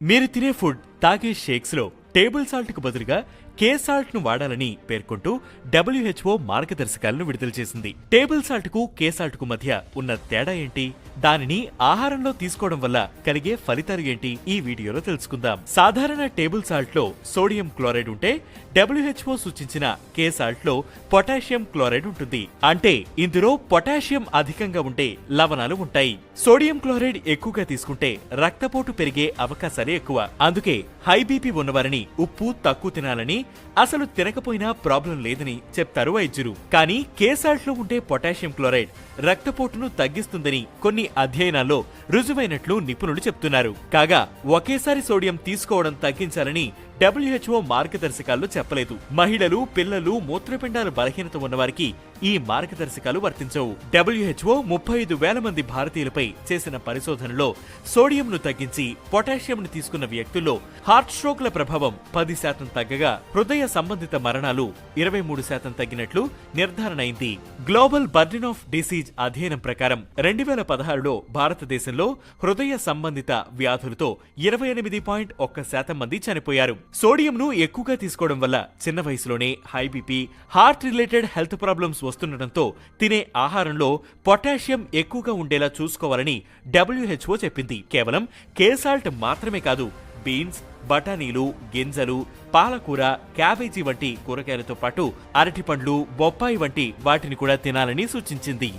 మీరు తినే ఫుడ్ తాగే షేక్స్ లో టేబుల్ సాల్ట్కు బదులుగా కే సాల్ట్ను వాడాలని పేర్కొంటూ డబ్ల్యూహెచ్ఓ మార్గదర్శకాలను విడుదల చేసింది. టేబుల్ సాల్ట్కు కే సాల్ట్కు మధ్య ఉన్న తేడా ఏంటి? దానిని ఆహారంలో తీసుకోవడం వల్ల కలిగే ఫలితాలు ఏంటి? ఈ వీడియోలో తెలుసుకుందాం. సాధారణ టేబుల్ సాల్ట్లో సోడియం క్లోరైడ్ ఉంటే డబ్ల్యూహెచ్ఓ సూచించిన కే సాల్ట్లో పొటాషియం క్లోరైడ్ ఉంటుంది. అంటే ఇందులో పొటాషియం అధికంగా ఉండే లవణాలు ఉంటాయి. సోడియం క్లోరైడ్ ఎక్కువగా తీసుకుంటే రక్తపోటు పెరిగే అవకాశాలే ఎక్కువ. అందుకే హై బీపీ ఉన్నవారిని ఉప్పు తక్కువ తినాలని అసలు తినకపోయినా ప్రాబ్లం లేదని చెప్తారు వైద్యులు. కానీ కేసాల్ట్లో ఉండే పొటాషియం క్లోరైడ్ రక్తపోటును తగ్గిస్తుందని కొన్ని అధ్యయనాల్లో రుజువైనట్లు నిపుణులు చెప్తున్నారు. కాగా ఒకేసారి సోడియం తీసుకోవడం తగ్గించాలని డబ్ల్యూహెచ్ఓ మార్గదర్శకాల్లో చెప్పలేదు. మహిళలు పిల్లలు మూత్రపిండాల బలహీనత ఉన్నవారికి ఈ మార్గదర్శకాలు వర్తించవు. డబ్ల్యూహెచ్ఓ ముప్పై ఐదు వేల మంది భారతీయులపై చేసిన పరిశోధనలో సోడియంను తగ్గించి పొటాషియంను తీసుకున్న వ్యక్తుల్లో హార్ట్ స్ట్రోక్ల ప్రభావం పది శాతం తగ్గగా హృదయ సంబంధిత మరణాలు ఇరవై మూడు శాతం తగ్గినట్లు నిర్ధారణ అయింది. గ్లోబల్ బర్డెన్ ఆఫ్ డిసీజ్ అధ్యయనం ప్రకారం రెండు వేల పదహారులో భారతదేశంలో హృదయ సంబంధిత వ్యాధులతో ఇరవై ఎనిమిది పాయింట్ ఒక్క శాతం మంది చనిపోయారు. సోడియంను ఎక్కువగా తీసుకోవడం వల్ల చిన్న వయసులోనే high BP heart related health problems వస్తుండటంతో తినే ఆహారంలో పొటాషియం ఎక్కువగా ఉండేలా చూసుకోవాలని డబ్ల్యూహెచ్ఓ చెప్పింది. కేవలం కేసాల్ట్ మాత్రమే కాదు బీన్స్ బఠానీలు గింజలు పాలకూర క్యాబేజీ వంటి కూరగాయలతో పాటు అరటిపండ్లు బొప్పాయి వంటి వాటిని కూడా తినాలని సూచించింది.